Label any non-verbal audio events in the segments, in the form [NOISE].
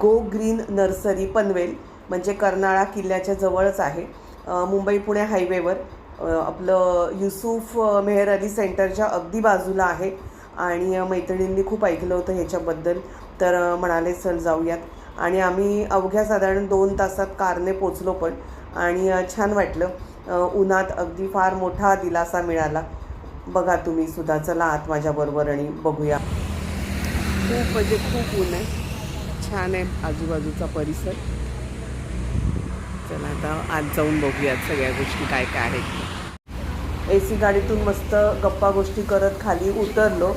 Go green nursery Panvel म्हणजे कर्नाळा किल्ल्याच्या जवळच आहे. मुंबई पुणे हायवेवर आपलं युसुफ मेहर अली सेंटरच्या अगदी बाजूला आहे. आणि मैत्रिणींनी खूप ऐकलं होतं ह्याच्याबद्दल. तर म्हणाले चल जाऊयात. आणि आम्ही अवघ्या साधारण दोन तासात कारने पोचलो पण आणि छान वाटलं. उन्हात अगदी फार मोठा दिलासा मिळाला. बघा तुम्ही सुद्धा चला आत माझ्याबरोबर आणि बघूया. खूप म्हणजे खूप ऊन आहे. छान आहे आजूबाजूचा परिसर. चला आता आज जाऊन बघूयात सगळ्या गोष्टी काय काय आहेत. ए सी गाडीतून मस्त गप्पा गोष्टी करत खाली उतरलो.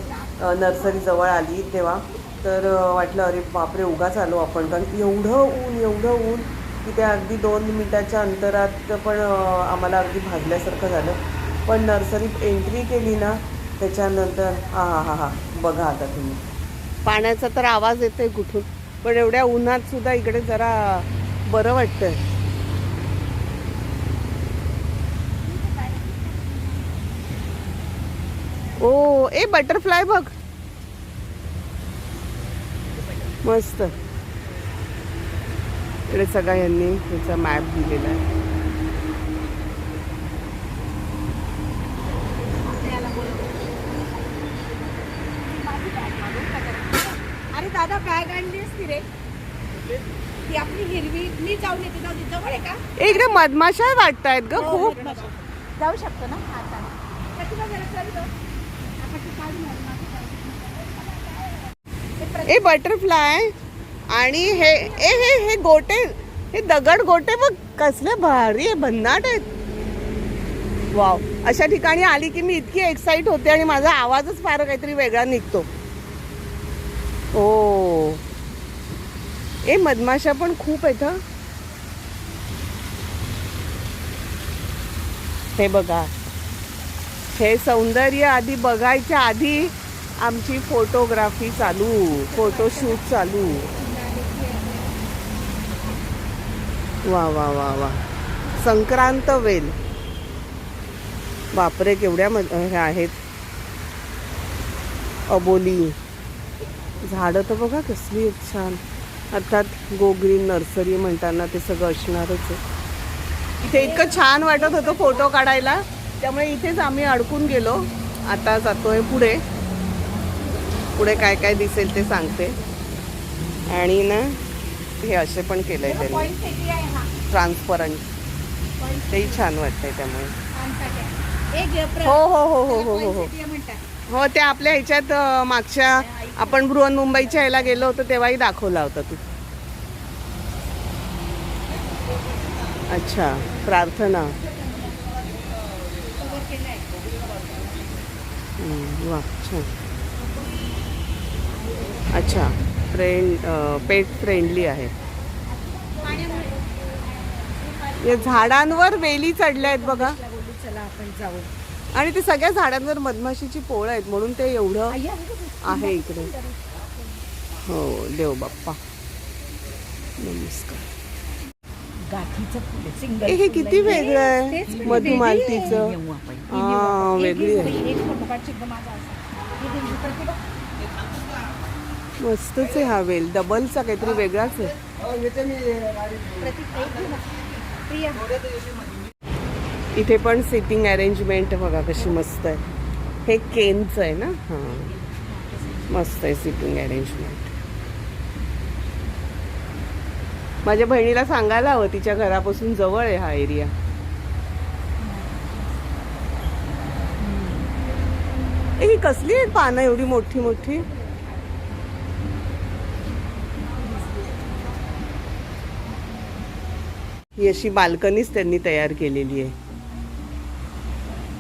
नर्सरी जवळ आली तेव्हा. तर वाटलं अरे बापरे उगाच आलो आपण. कारण एवढं ऊन एवढं ऊन की ते अगदी दोन मिनिटाच्या अंतरात पण आम्हाला अगदी भाजल्यासारखं झालं. पण नर्सरीत एंट्री केली ना त्याच्यानंतर हा हा हा हा बघा आता तुम्ही. पाण्याचा तर आवाज येतोय कुठून? पण एवढ्या उन्हात सुद्धा इकडे जरा बरं वाटतंय. ओ ए बटरफ्लाय बघ. मस्त. इकडे सगळा यांनी त्याचा मॅप दिलेला आहे अरे दादा बॅग आणली असती रे ती आपली हिरवी मी जाऊन येते जाऊ दे. जवळ आहे का ए, इकडे मधमाशा वाटतायत ग हो, खूप. जाऊ शकतो ना हा चालेल प्रतिभा जरा चल गं. आपण ती काढून आणू, माझं जाऊ. ते प्रति- ए बटरफ्लाय आणि हे ए हे हे गोटे हे दगड गोटे बघ कसले भारी आहे भन्नाट आहेत वाव अशा ठिकाणी आली की मी इतकी एक्साइट होते आणि माझा आवाजच फार काहीतरी वेगळा निघतो ओ ए मधमाशा पण खूप आहेत हे. बघा. हे सौंदर्य आधी बघायच्या आधी आमची फोटोग्राफी चालू फोटोशूट चालू. वा वा वा वा. संक्रांत वेल. बापरे केवढ्या मज- हे आहेत. अबोली. झाडं तर बघा कसली आहेत छान. अर्थात गो ग्रीन नर्सरी म्हणताना ते सगळं असणारच आहे. इथे इतकं छान वाटत होतं फोटो काढायला. त्यामुळे इथेच आम्ही अडकून गेलो. आता जातोय पुढे. पुढे काय काय दिसेल ते सांगते. आणि ना हे असे पण केलंय त्यांनी. ट्रान्सपरंट तेही छान वाटतंय त्यामुळे. हो हो हो हो हो हो हो ते आपल्या ह्याच्यात मागच्या आपण बृहन मुंबईच्या ह्याला गेलो होतो तेव्हाही दाखवला होता तू. अच्छा प्रार्थना. वा छान. अच्छा फ्रेंड पेट फ्रेंडली आहे. या झाडांवर वेली चढल्या आहेत बघा. चला आपण जाऊ. आणि ते सगळ्या झाडांवर मधमाशीची पोळं आहेत म्हणून ते एवढं आहे इकडे. हो देव बाप्पा नमस्कार हे किती. वेगळं आहे? तेच मधुमालतीचं. वेगळी आहे. ही हा, वेगळी. ही. मस्तच आहे हा वेल. डबलचा काहीतरी वेगळाच आहे प्रतीक, एक घेऊ ना. प्रिया इथे पण सिटिंग अरेंजमेंट बघा कशी मस्त आहे. हे केनचं आहे ना? हां. मस्त आहे सिटिंग अरेंजमेंट माझ्या बहिणीला सांगायला हवं तिच्या घरापासून जवळ आहे हा एरिया ही कसली आहेत पानं एवढी मोठी मोठी? ही अशी बाल्कनीच त्यांनी तयार केलेली आहे.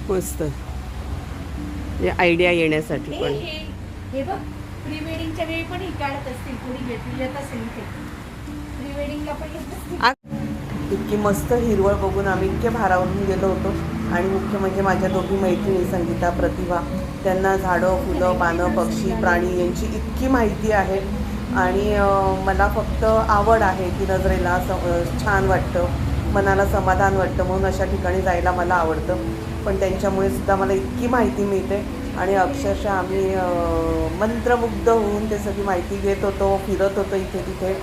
मस्त. म्हणजे आयडिया येण्यासाठी हे पण. हे बघ प्री वेडिंगच्या वेळी पण ही काढत असतील कोणी येत येत असेल प्री वेडिंगला पण असतील. इतकी मस्त हिरवळ बघून आम्ही इतके भारावरून गेलो होतो. आणि मुख्य म्हणजे माझ्या दोघी मैत्रिणी संगीता प्रतिभा त्यांना झाडं फुलं पानं पक्षी प्राणी यांची इतकी माहिती आहे. आणि मला फक्त आवड आहे की नजरेला छान वाटतं मनाला समाधान वाटतं म्हणून अशा ठिकाणी जायला मला आवडतं. पण त्यांच्यामुळे सुद्धा मला इतकी माहिती मिळते. आणि अक्षरशः आम्ही मंत्रमुग्ध होऊन ते सगळी माहिती घेत होतो फिरत होतो इथे तिथे.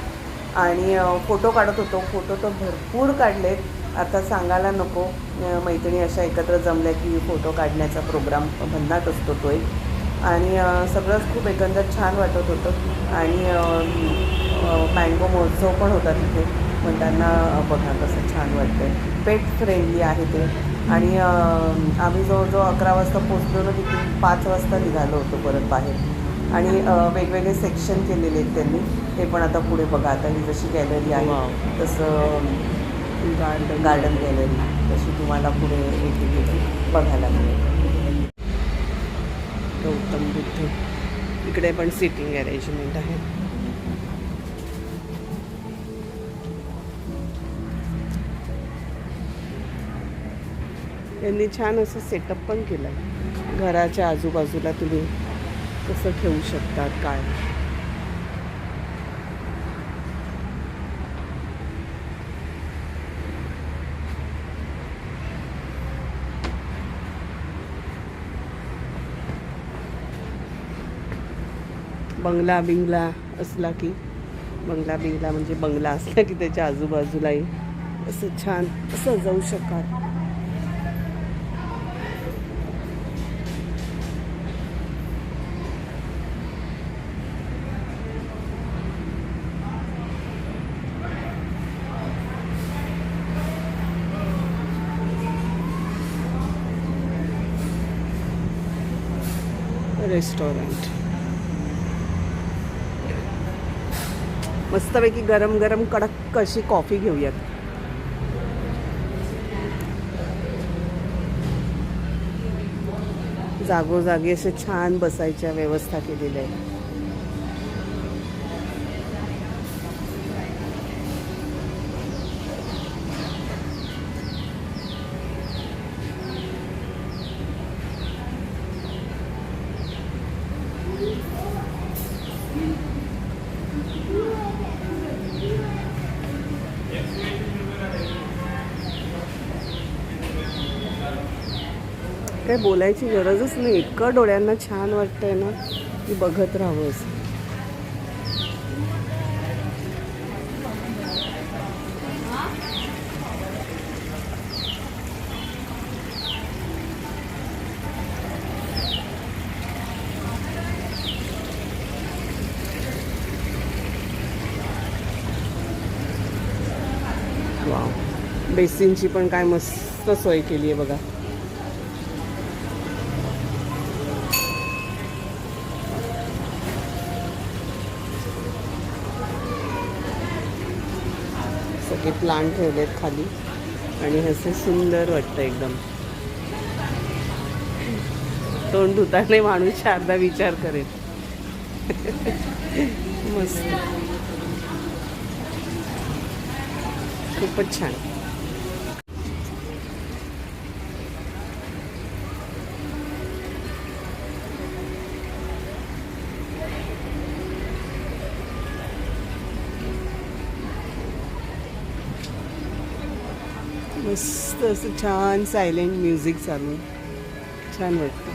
आणि फोटो काढत होतो. फोटो तर भरपूर काढलेत. आता सांगायला नको. मैत्रिणी अशा एकत्र जमल्या की फोटो काढण्याचा प्रोग्राम भन्नाट असतो तो एक आणि सगळंच खूप एकंदर छान वाटत होतं. आणि मँगो महोत्सव पण होता तिथे. पण त्यांना बघा कसं छान वाटतं पेट फ्रेंडली आहे ते. आणि आम्ही जवळजवळ अकरा वाजता पोचलो ना तिथून पाच वाजता निघालो होतो परत बाहेर. आणि वेगवेगळे सेक्शन केलेले आहेत त्यांनी. ते पण आता पुढे बघा. आता ही जशी गॅलरी आहे. तसं गार्डन गार्डन गॅलरी तशी तुम्हाला पुढे एक बघायला मिळेल. गौतम बुद्ध. इकडे पण सिटिंग अरेंजमेंट आहे. यांनी छान असं सेटअप पण केलं आहे घराच्या आजूबाजूला तुम्ही कसं ठेवू शकतात काय? बंगला बिंगला असला की बंगला बिंगला म्हणजे बंगला असला की त्याच्या आजूबाजूलाही असं छान सजवू शकाल. रेस्टॉरंट. मस्तपैकी गरम गरम कडक अशी कॉफी घेऊयात. जागोजागी असे छान बसायच्या व्यवस्था केलेल्या आहे बोलायची गरजच नाही. इतकं डोळ्यांना छान वाटतंय ना की बघत राहावं असं. बेसिनची पण काय मस्त सोय केली आहे बघा. प्लांट ठेवलेत खाली आणि असे सुंदर वाटतं एकदम. तोंड धुताने माणूस चारदा विचार करेल. [LAUGHS] मस्त. खूपच छान. मस्त असं छान सायलेंट म्युझिक चालू. छान वाटतं.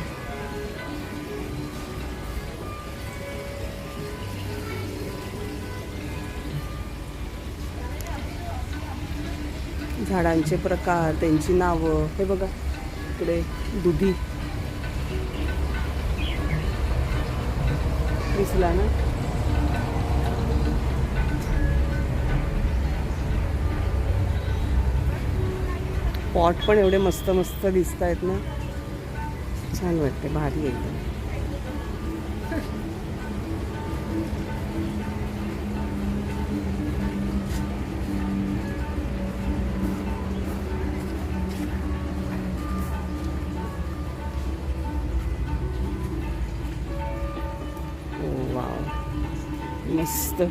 झाडांचे प्रकार त्यांची नावं हे बघा इकडे दुधी. दिसला ना? पॉट पण एवढे मस्त मस्त दिसत आहेत ना. छान वाटते भारी एकदम. हो, मस्त.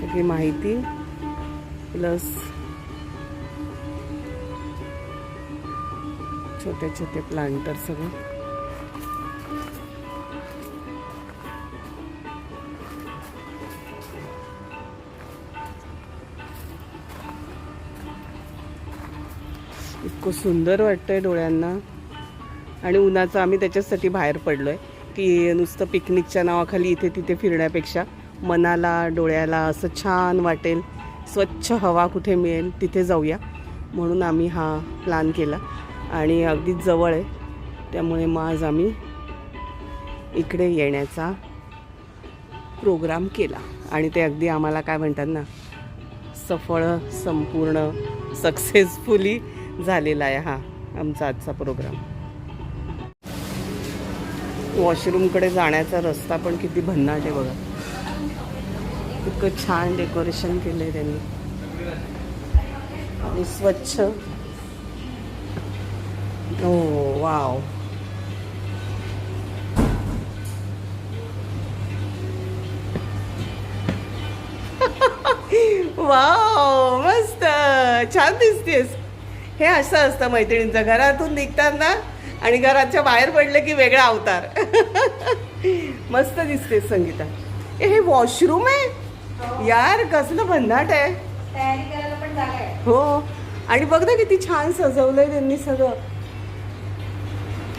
सगळी माहिती. प्लस छोटे छोटे प्लांटर सगळं. इतकं सुंदर वाटतंय डोळ्यांना. आणि उन्हाचं आम्ही त्याच्यासाठी बाहेर पडलो आहे की नुसतं पिकनिकच्या नावाखाली इथे तिथे फिरण्यापेक्षा मनाला डोळ्याला असं छान वाटेल स्वच्छ हवा कुठे मिळेल तिथे जाऊया. म्हणून आम्ही हा प्लॅन केला. आणि अगदीच जवळ आहे. त्यामुळे मग आज आम्ही इकडे येण्याचा प्रोग्राम केला. आणि ते अगदी आम्हाला काय म्हणतात ना सफळ संपूर्ण सक्सेसफुली झालेला आहे हा आमचा आजचा प्रोग्राम. वॉशरूमकडे जाण्याचा रस्ता पण किती भन्नाट आहे बघा. इतकं छान डेकोरेशन केलं आहे त्यांनी. आणि स्वच्छ ओ वाव वाव मस्त! छान दिसतेस. हे असं असतं मैत्रिणींचं. घरातून निघताना आणि घराच्या बाहेर पडलं की वेगळा अवतार. [LAUGHS] मस्त दिसतेस संगीता. ए हे वॉशरूम आहे? यार कसलं भन्नाट आहे. हो. आणि बघ ना किती छान सजवलंय त्यांनी सगळं.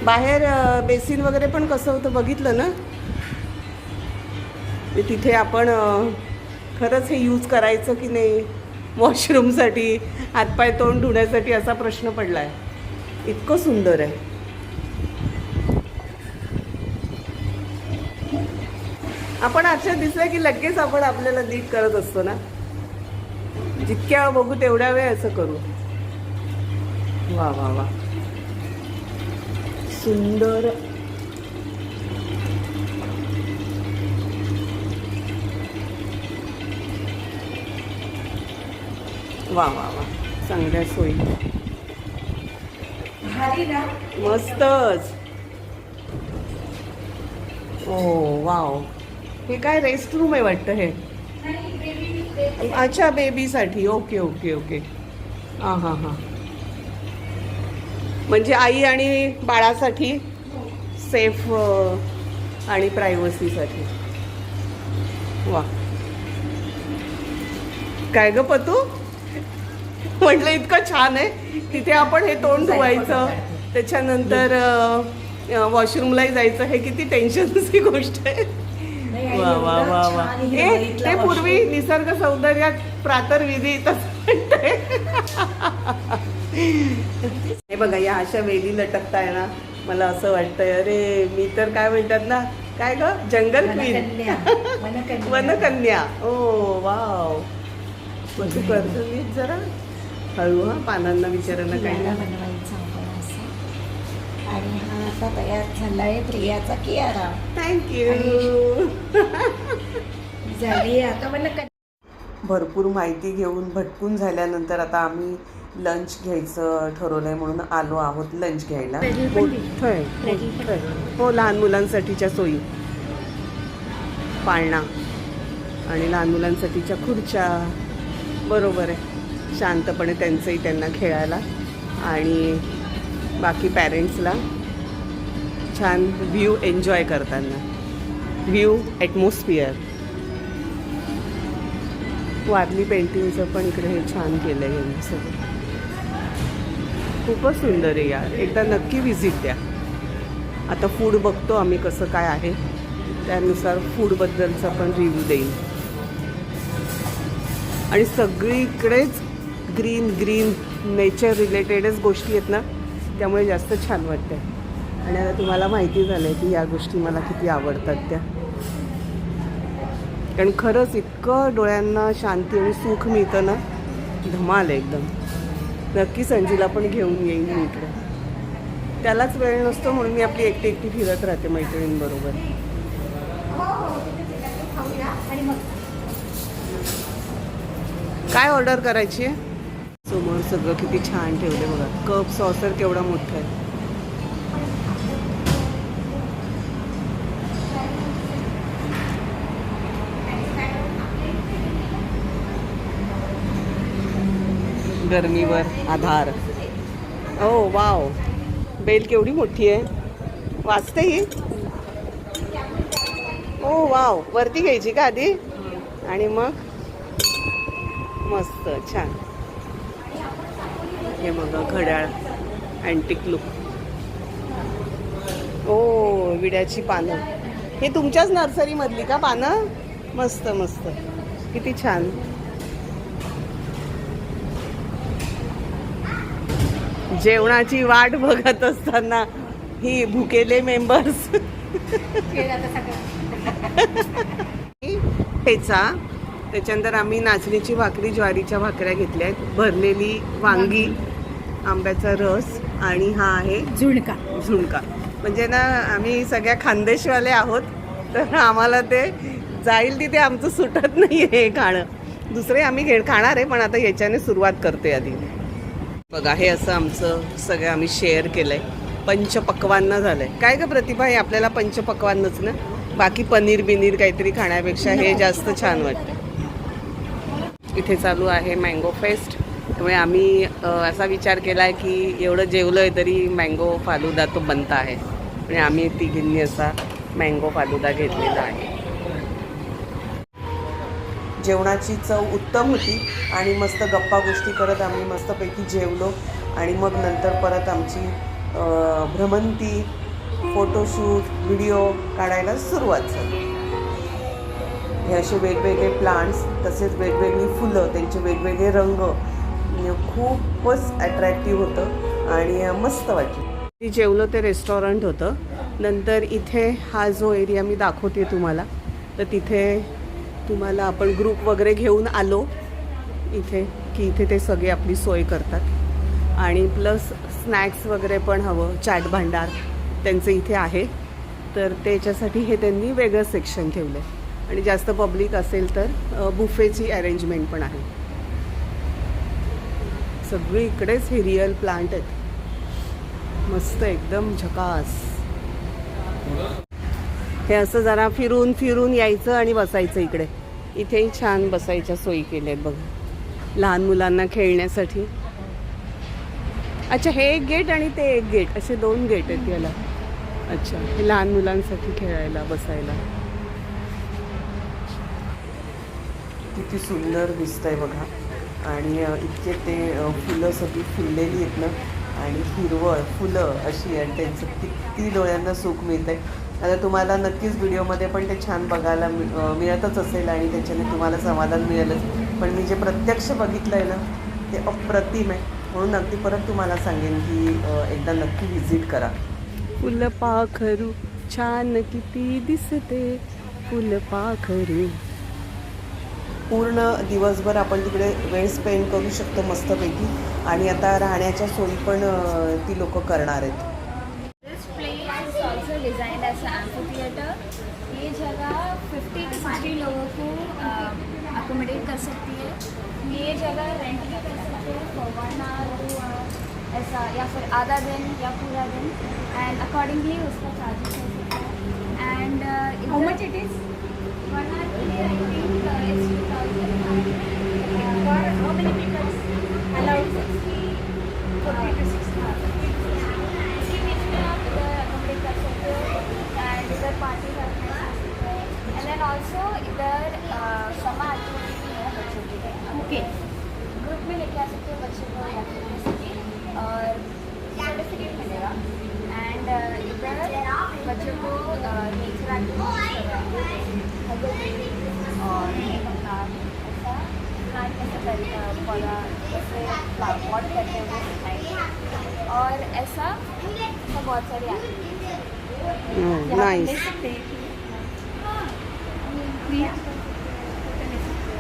बाहेर बेसिन वगैरे पण कसं होतं बघितलं ना? ते तिथे आपण खरंच हे यूज करायचं की नाही? वॉशरूमसाठी हातपाय तोंड धुण्यासाठी असा प्रश्न पडला आहे इतकं सुंदर आहे. आपण अक्षर दिसलं की लगेच आपण आपल्याला नीट करत असतो ना? जितक्या बघू तेवढ्या वेळ असं करू. वा वा वा. सुंदर. वा वा वा. चांगल्या सोयी. मस्तच. Oh wow. हे काय रेस्ट रूम आहे वाटतं हे. अच्छा बेबीसाठी ओके ओके ओके. हां हां हां. म्हणजे आई आणि बाळासाठी सेफ आणि प्रायव्हसीसाठी वा. काय ग पतू? म्हटलं इतकं छान आहे. तिथे आपण हे तोंड धुवायचं. त्याच्यानंतर वॉशरूमलाही जायचं. हे किती टेन्शनची गोष्ट आहे. वा वा वा वा. हे ते. पूर्वी निसर्ग सौंदर्यात प्रातर्विधी तसं वाटतंय. हे बघा या अशा वेली लटकताय ना मला असं वाटतंय अरे मी तर काय म्हणतात ना काय ग? जंगल क्वीन वनकन्या. ओ वाव. तू करतो नीट जरा. हळू हा पानांना आपण असा. आणि हा आता तयार झालाय प्रियाचा कियारा. थँक्यू [LAUGHS] झाली आता मला भरपूर माहिती घेऊन भटकून झाल्यानंतर आता आम्ही लंच घ्यायचं ठरवलंय म्हणून आलो आहोत लंच घ्यायला. हो लहान मुलांसाठीच्या सोयी. पाळणा. आणि लहान मुलांसाठीच्या खुर्च्या. बरोबर आहे. शांतपणे त्यांचंही त्यांना खेळायला. आणि बाकी पॅरेंट्सला छान व्ह्यू एन्जॉय करताना. व्ह्यू ॲटमॉस्फिअर वारली पेंटिंगचं पण इकडे हे छान केलं आहे यांनी सगळं. खूपच सुंदर आहे यार. एकदा नक्की व्हिजिट द्या. आता फूड बघतो आम्ही कसं काय आहे. त्यानुसार फूडबद्दलचा पण रिव्ह्यू देईन. आणि सगळीकडेच ग्रीन ग्रीन नेचर रिलेटेडच गोष्टी आहेत ना त्यामुळे जास्त छान वाटतं आणि आता तुम्हाला माहिती झालं आहे की या गोष्टी मला किती आवडतात त्या. कारण खरंच इतकं डोळ्यांना शांती आणि सुख मिळतं ना धमाल आहे एकदम. नक्की संजीला पण घेऊन येईन मी इकडे. त्यालाच वेळ नसतो म्हणून मी आपली एकटी एकटी फिरत राहते मैत्रिणींबरोबर. काय ऑर्डर करायची आहे? समोर सगळं किती छान ठेवले बघा. कप सॉसर केवढा मोठा आहे. गरमीवर आधार. ओ वाव. बेल केवढी मोठी आहे. वाचते ही? ओ वाव. वरती घ्यायची का आधी? आणि मग? मस्त छान. हे मग घड्याळ अँटिक लुक ओ विड्याची पानं. हे तुमच्याच नर्सरीमधली का पानं? मस्त मस्त. किती छान. जेवणाची वाट बघत असताना ही भुकेले मेंबर्स ठेचा. त्याच्यानंतर आम्ही नाचणीची भाकरी ज्वारीच्या भाकऱ्या घेतल्या आहेत. भरलेली वांगी आंब्याचा रस आणि हा आहे झुणका. झुणका. म्हणजे ना आम्ही सगळ्या खानदेशवाले आहोत तर आम्हाला ते जाईल तिथे आमचं सुटत नाही आहे हे खाणं. दुसरे आम्ही घे खाणार आहे पण आता याच्याने सुरुवात करते आधी. बघा हे असं आमचं सगळं आम्ही शेअर केलं आहे पंचपक्वान्न झालं आहे काय ग प्रतिभा हे आपल्याला पंचपक्वान्नच ना? बाकी पनीर बिनीर काहीतरी खाण्यापेक्षा हे जास्त छान वाटतं. इथे चालू आहे मँगो फेस्ट त्यामुळे आम्ही असा विचार केला आहे की एवढं जेवलं आहे तरी मँगो फालुदा तो बनता आहे. म्हणजे आम्ही तिघींनी असा मँगो फालुदा घेतलेला आहे. जेवणाची चव उत्तम होती आणि मस्त गप्पा गोष्टी करत आम्ही मस्तपैकी जेवलो. आणि मग नंतर परत आमची भ्रमंती फोटोशूट व्हिडिओ काढायला सुरुवात झाली. हे असे वेगवेगळे प्लांट्स तसेच वेगवेगळी फुलं त्यांचे वेगवेगळे रंग खूपच अट्रॅक्टिव्ह होतं आणि मस्त वाटलं. मी जेवलो ते रेस्टॉरंट होतं. नंतर इथे हा जो एरिया मी दाखवते तुम्हाला तर तिथे तुम्हाला आपण ग्रुप वगैरे घेऊन आलो इथे की इथे ते सगळे आपली सोय करतात. आणि प्लस स्नॅक्स वगैरे पण हवं चाट भांडार त्यांचं इथे आहे. तर त्याच्यासाठी हे त्यांनी वेगळं सेक्शन ठेवलं आहे आणि जास्त पब्लिक असेल तर बुफेची अरेंजमेंट पण आहे. सगळी इकडेच हे रिअल प्लांट आहेत. मस्त एकदम झकास. हे असं जरा फिरून फिरून यायचं आणि बसायचं इकडे. इथेही छान बसायच्या सोयी केल्या आहेत बघा. लहान मुलांना खेळण्यासाठी. अच्छा हे एक गेट आणि ते एक गेट. असे दोन गेट आहेत याला. अच्छा हे लहान मुलांसाठी खेळायला बसायला. किती सुंदर दिसतंय बघा. आणि इतके ते फुलं सगळी फुललेली आहेत ना. आणि हिरवळ फुलं अशी आणि त्यांचं किती डोळ्यांना सुख मिळतं आहे आता तुम्हाला नक्कीच व्हिडिओमध्ये पण ते छान बघायला मि- मिळतच असेल आणि त्याच्याने तुम्हाला समाधान मिळेलच. पण मी जे प्रत्यक्ष बघितलं आहे ना ते अप्रतिम आहे. म्हणून अगदी परत तुम्हाला सांगेन की एकदा नक्की व्हिजिट करा. फुल पाखरू छान किती दिसते फुल पाखरू पूर्ण दिवसभर आपण तिकडे वेळ स्पेंड करू शकतो मस्तपैकी. आणि आता राहण्याच्या सोयी पण ती लोक करणार आहेत. कर सकती है। ये जगह रेंट भी कर सकते हैं for one hour two hour ऐसा या फिर आधा दिन या पूरा दिन। एंड अकॉर्डिंगली उसका चार्जेस हो सकता है। And how much it is one hour के लिए I think it's two thousand for how many peoples allowed forty to sixty इसके बीच में आप इधर अकोमोडेट कर सकते हो एंड इधर पार्टी करना एंड देन ऑल्सो इधर समा ओके ग्रुप में लेके आ सकते हो बच्चों को या फिर और सर्टिफिकेट मिलेगा। एंड इधर बच्चों को नेचर एक्टिविटीज और ऐसा प्लांट कैसे कर पौधा कैसे पॉट करते हैं सिखाएंगे। और ऐसा ऐसा बहुत सारी activities हैं। नाईस ले सकते हैं कि- हाँ, free है। फोटो ले सकते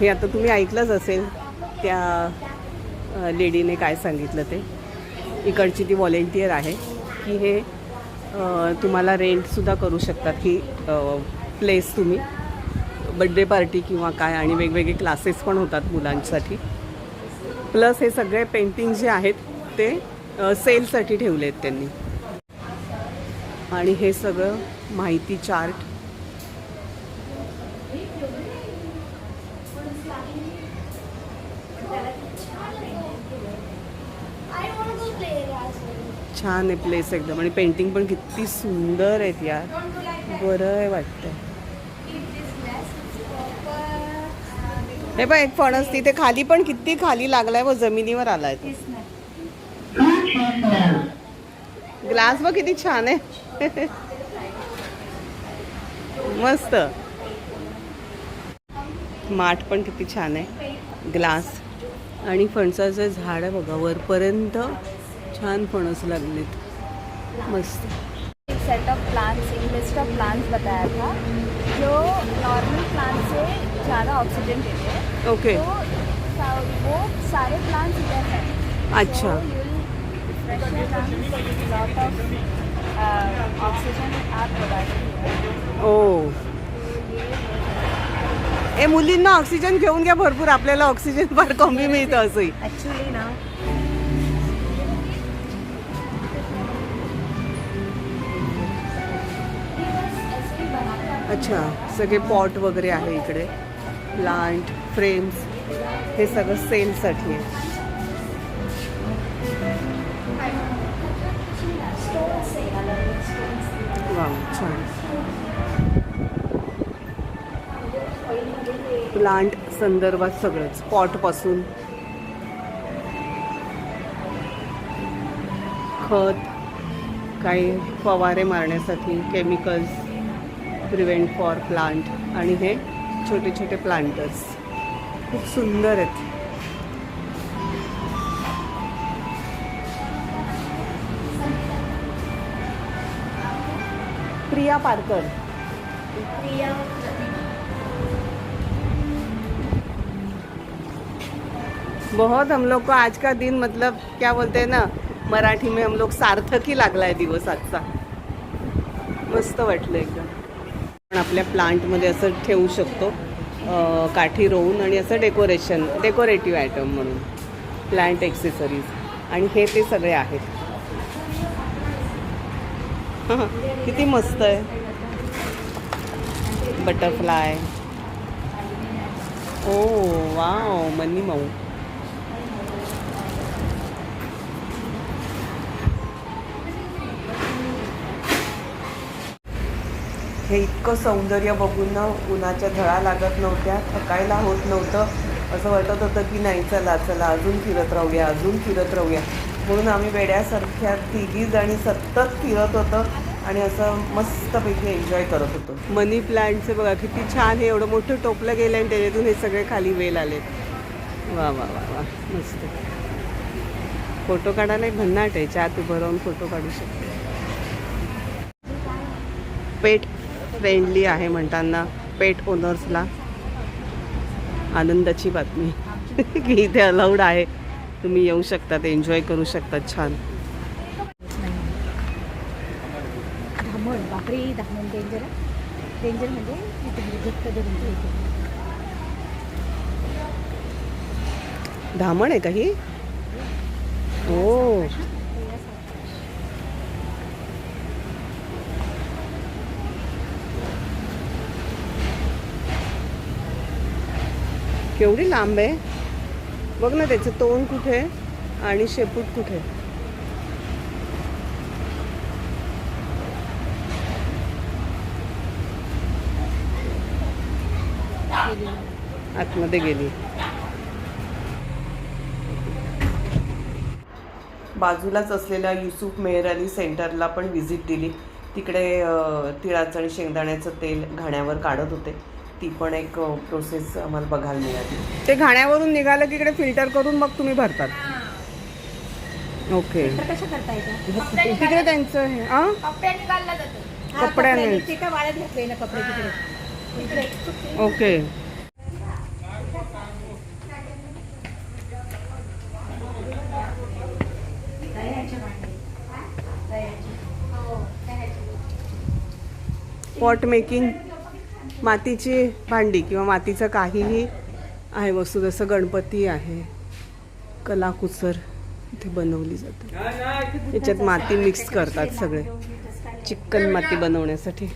हे आता तुम्ही ऐकलंच असेल त्या लेडीने काय सांगितलं ते. इकडची ती व्हॉलेंटियर आहे की हे तुम्हाला रेंटसुद्धा करू शकतात ही प्लेस तुम्ही. बड्डे पार्टी किंवा काय आणि वेगवेगळे क्लासेस पण होतात मुलांसाठी. प्लस हे सगळे पेंटिंग जे आहेत ते सेलसाठी ठेवले आहेत त्यांनी. आणि हे सगळं माहिती चार्ट छान आहे प्लेस एकदम. आणि पेंटिंग पण किती सुंदर आहेत यार. बरं आहे वाटतं हे बघ एक फणस तिथे खाली पण किती खाली लागलाय व जमिनीवर आलाय तो. ग्लास बघ किती छान आहे. मस्त. माठ पण किती छान आहे. ग्लास आणि फणसाचं झाड आहे बघा वरपर्यंत छान फणस लागलेत. मस्त. एक सेट ऑफ प्लांट्स एक लिस्ट ऑफ प्लांट्स बताया था जो नॉर्मल प्लांट से ज़्यादा ऑक्सीजन देते हैं। ओके तो वो सारे प्लांट्स इधर हैं। अच्छा। ऑक्सीजन आप प्रोवाइड ओ ए मुलींना ऑक्सिजन घेऊन घ्या भरपूर आपल्याला ऑक्सिजन फार कमी मिळतं असंही. ना. अच्छा सगळे पॉट वगैरे आहे इकडे. प्लांट फ्रेम्स हे सगळं सेलसाठी आहे. प्लांट संदर्भात सगळंच. पॉटपासून. खत काही फवारे मारण्यासाठी केमिकल्स प्रिव्हेंट फॉर प्लांट आणि हे छोटे छोटे प्लांटर्स खूप सुंदर आहेत. प्रिया पारकर. प्रिया बहुत हम लोग को आज का दिन मतलब क्या बोलते हैं ना मराठी में हम लोग सार्थकी लागला आहे दिवस आजचा. मस्त वाटलं एकदम. आपण आपल्या प्लांटमध्ये असं ठेवू शकतो. काठी रोवून आणि असं डेकोरेशन डेकोरेटिव्ह आयटम म्हणून प्लांट एक्सेसरीज. आणि हे ते सगळे आहेत. किती मस्त आहे. बटरफ्लाय. ओ वाव मनी माऊ. हे इतकं सौंदर्य बघून ना उन्हाच्या झळा लागत नव्हत्या थकायला होत नव्हतं. असं वाटत होतं की नाही चला चला अजून फिरत राहूया अजून फिरत राहूया. म्हणून आम्ही वेड्यासारख्या तिघी जणी सतत फिरत होतं आणि असं मस्तपैकी एन्जॉय करत होतो. मनी प्लांटचं बघा किती छान हे एवढं मोठं टोपलं गेलं आणि त्याच्यातून हे सगळे खाली वेल आले वा वा वा वा मस्त. फोटो काढायला एक भन्नाट आहे. चार उभं राहून फोटो काढू शकते. पेट फ्रेंडली आहे म्हणताना पेट ओनर्सला आनंदाची बातमी. [LAUGHS] की इथे अलाउड आहे. तुम्ही येऊ शकतात एन्जॉय करू शकतात छान. धामण बापरे धामण डेंजर डेंजर म्हणजे. धामण आहे का ही? हो. केवढी लांब आहे. बघ ना त्याचं तोंड कुठे आहे आणि शेपूट कुठे. आहे? आतमध्ये गेली. बाजूलाच असलेल्या युसुफ मेहर अली सेंटरला पण व्हिजिट दिली. तिकडे तिळाचं आणि शेंगदाण्याचं तेल घाण्यावर काढत होते. ती पण एक प्रोसेस आम्हाला बघायला मिळाली. ते घाण्यावरून निघालं की इकडे फिल्टर करून मग तुम्ही भरतात. ओके करता येतं तिकडे त्यांचं हे जातो. हा, कपड्याने. कपड्याने. ते का वाळत घातले ना कपडे तिकडे. इकडे. ओके पॉट मेकिंग मातीची भांडी किंवा मातीचं काहीही आहे वस्तू जसं गणपती आहे कलाकुसर इथे बनवली जाते. त्याच्यात माती मिक्स करतात सगळे. चिकन माती बनवण्यासाठी.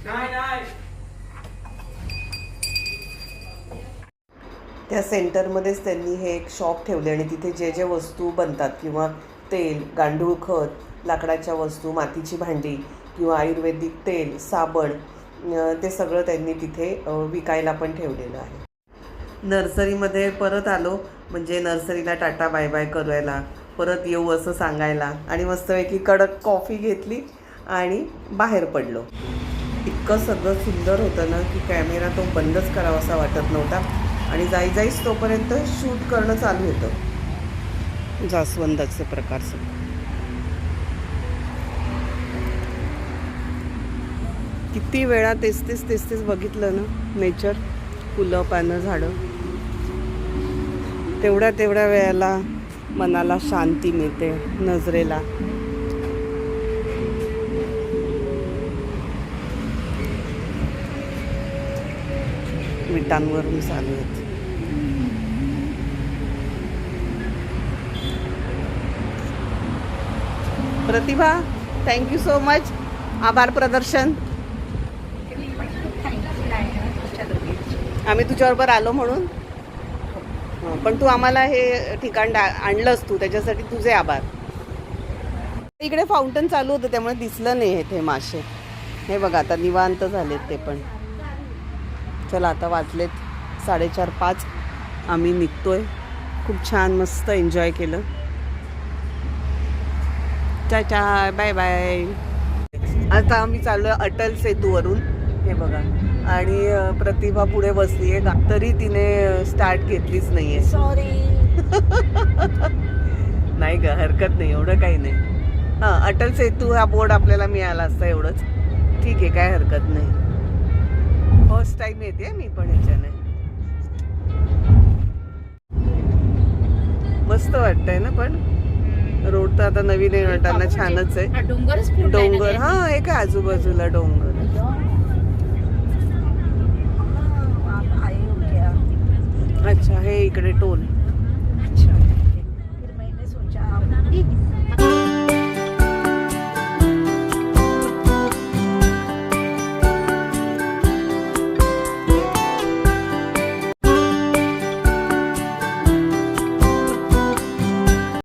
त्या सेंटरमध्येच त्यांनी हे एक शॉप ठेवले आणि तिथे जे जे वस्तू बनतात किंवा तेल गांडूळ खत लाकडाच्या वस्तू मातीची भांडी किंवा आयुर्वेदिक तेल साबण ते सगळं त्यांनी तिथे विकायला पण ठेवलेलं आहे. नर्सरीमध्ये परत आलो म्हणजे नर्सरीला टाटा बाय बाय करायला परत येऊ असं सांगायला आणि मस्तपैकी कडक कॉफी घेतली आणि बाहेर पडलो. इतकं सगळं सुंदर होतं ना की कॅमेरा तो बंदच करावासा वाटत नव्हता आणि जाई जाईच तोपर्यंत शूट करणं चालू होतं. जास्वंदाचे प्रकार किती वेळा तेच तेच तेच तेच बघितलं ना? नेचर फुलं पानं झाडं. तेवढ्या तेवढ्या वेळेला मनाला शांती मिळते नजरेला. विटांवरून चालू आहेत प्रतिभा थँक्यू सो मच आभार प्रदर्शन. आम्ही तुझ्याबरोबर आलो म्हणून. पण तू आम्हाला हे ठिकाण डा आणलंस तू त्याच्यासाठी तुझे आभार. इकडे फाउंटन चालू होतं त्यामुळे दिसलं नाही इथे मासे. हे बघा आता निवांत झालेत ते पण. चला आता वाचलेत साडेचार पाच. आम्ही निघतोय. खूप छान मस्त एन्जॉय केलं. चा चा बाय बाय आता आम्ही चाललोय अटल सेतूवरून. हे बघा. आणि प्रतिभा पुढे बसली आहे तरी तिने स्टार्ट घेतलीच नाहीये. सॉरी [LAUGHS] नाही ग हरकत नाही एवढं काही नाही. हां अटल सेतू हा बोर्ड आपल्याला मिळाला असता एवढंच. ठीक आहे काय हरकत नाही. फर्स्ट टाइम येते मी पण ह्याच्याने मस्त वाटतंय ना पण? रोड तर आता नवीन येणाऱ्यांना छानच आहे. डोंगर हा आहे का आजूबाजूला डोंगर. अच्छा हे इकडे टोल.